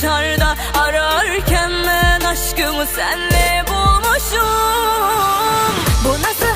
dışarıda ararken Ben aşkımı senle bulmuşum. Bu nasıl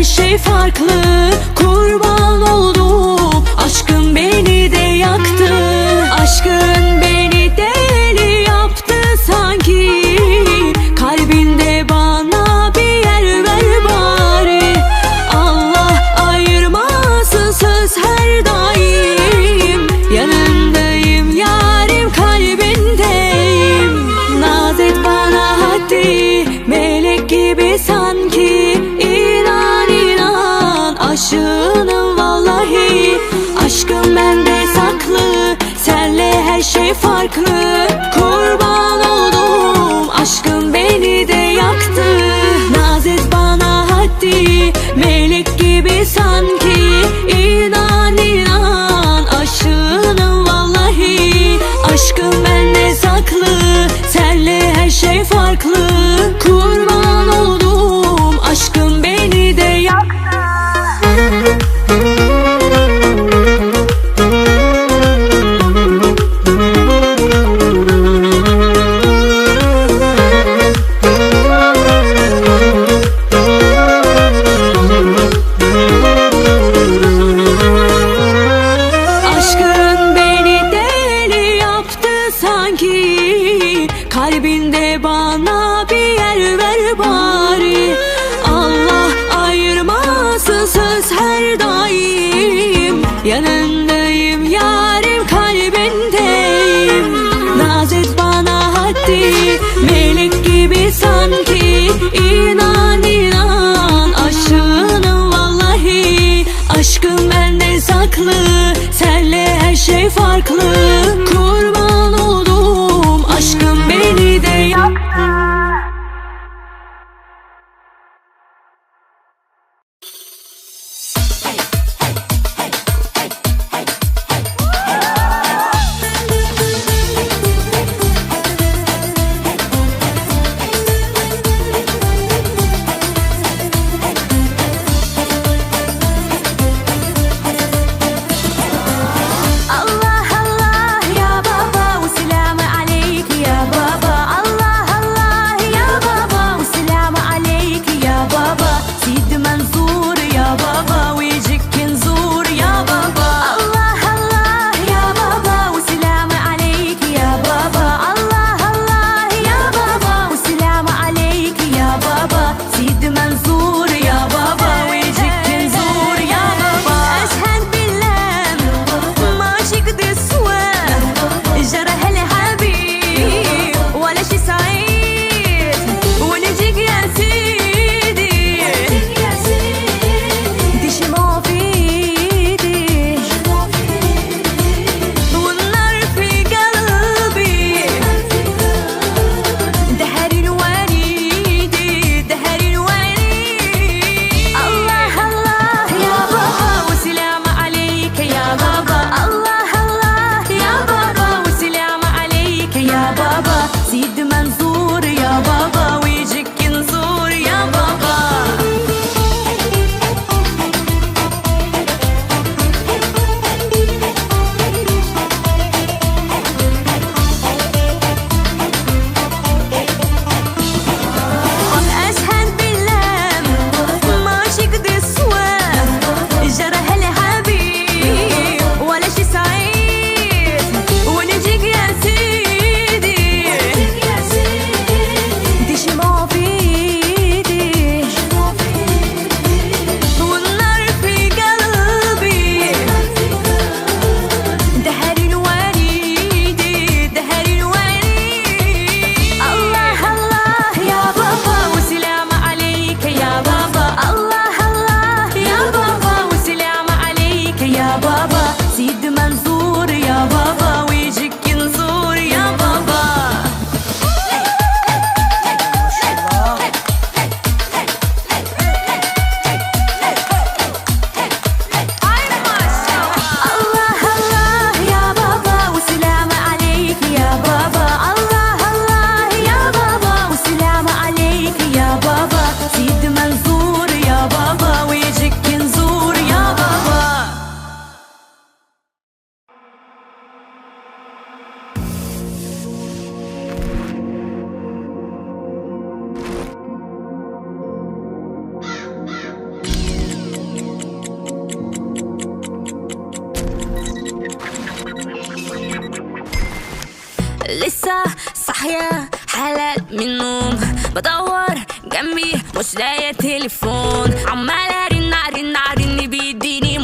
her şey farklı む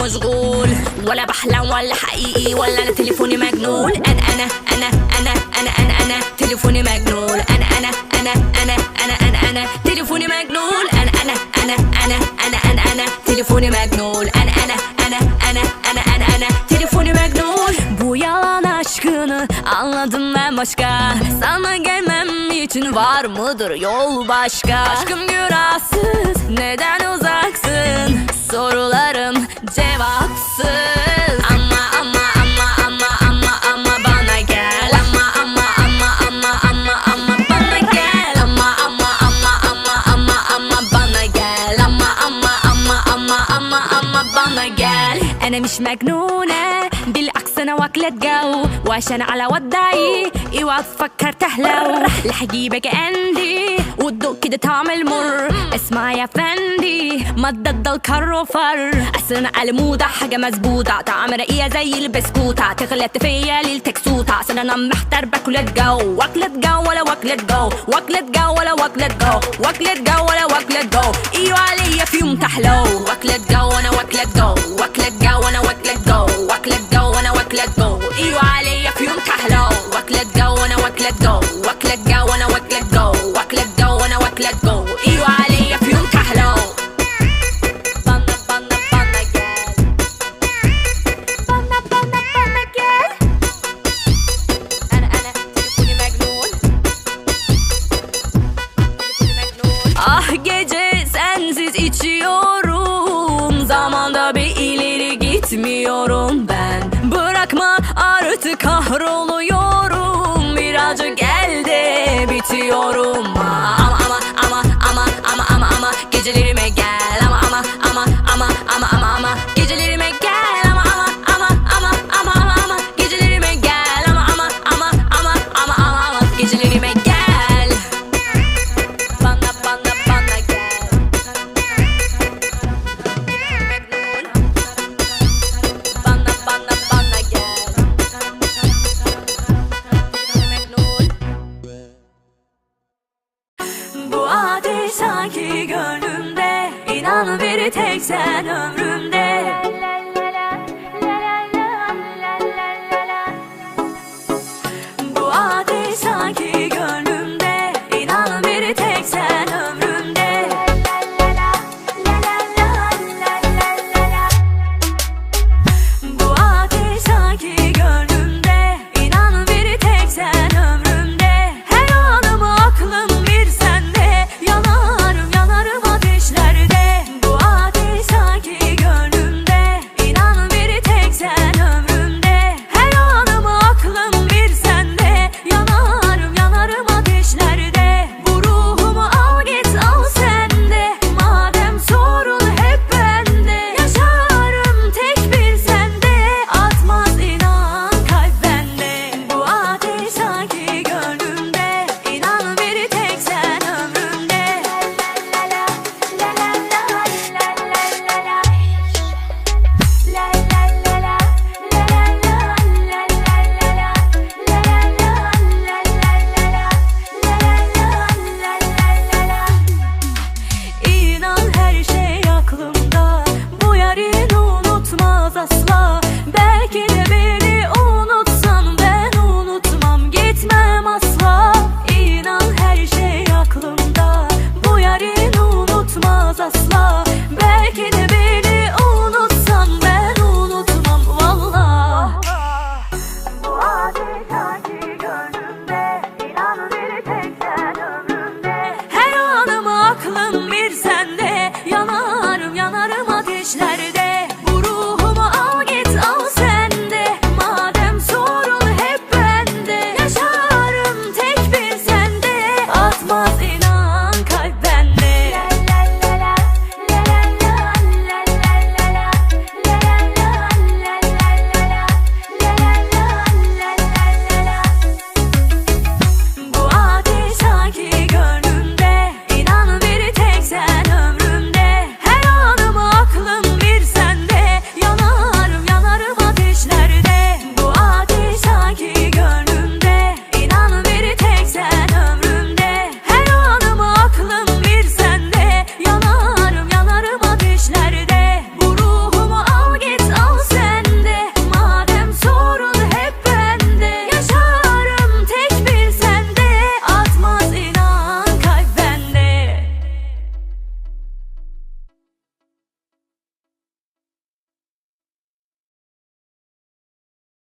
مشغول ولا بحلم ولا حقيقي ولا انا تليفوني مجنون انا انا انا انا انا انا انا تليفوني مجنون انا انا انا انا انا انا انا تليفوني مجنون انا انا انا انا انا انا انا تليفوني مجنون انا انا انا انا انا انا eana Telefonu Magnol Bu yalan aşkını anladım ben başka Sana gelmem için var mıdır yol başka Aşkım günahsız neden uzaksın Sorularım Sevapsız Ama ama ama ama ama ama bana gel Ama ama ama ama ama ama bana gel Ama ama ama ama ama ama bana gel Ama ama ama ama ama ama bana gel Enemiş megnune bil أنا واكلة جو وعشان على ودعي اوعى تفكر تهلو رح اجيبك عندي وتدوق كده طعم المر. اسمع يا فندي ما تضد الكروفر. أصل أنا على حاجة مظبوطة. طعم رقيقة زي البسكوتة. تغلط فيا للتكسوتة أصل أنا محتار باكلة جو واكلة جو ولا واكلة جو واكلة جو ولا واكلة جو واكلة جو ولا واكلة جو إيوه عليا في يوم تحلو. واكلة جو أنا واكلة جو واكلة جو أنا واكلة جو واكلة جو أنا واكلة جو إيوه عليا في يوم تحلو واكلة جو أنا واكلة جو واكلة جو أنا واكلة جو واكلة جو أنا واكلة جو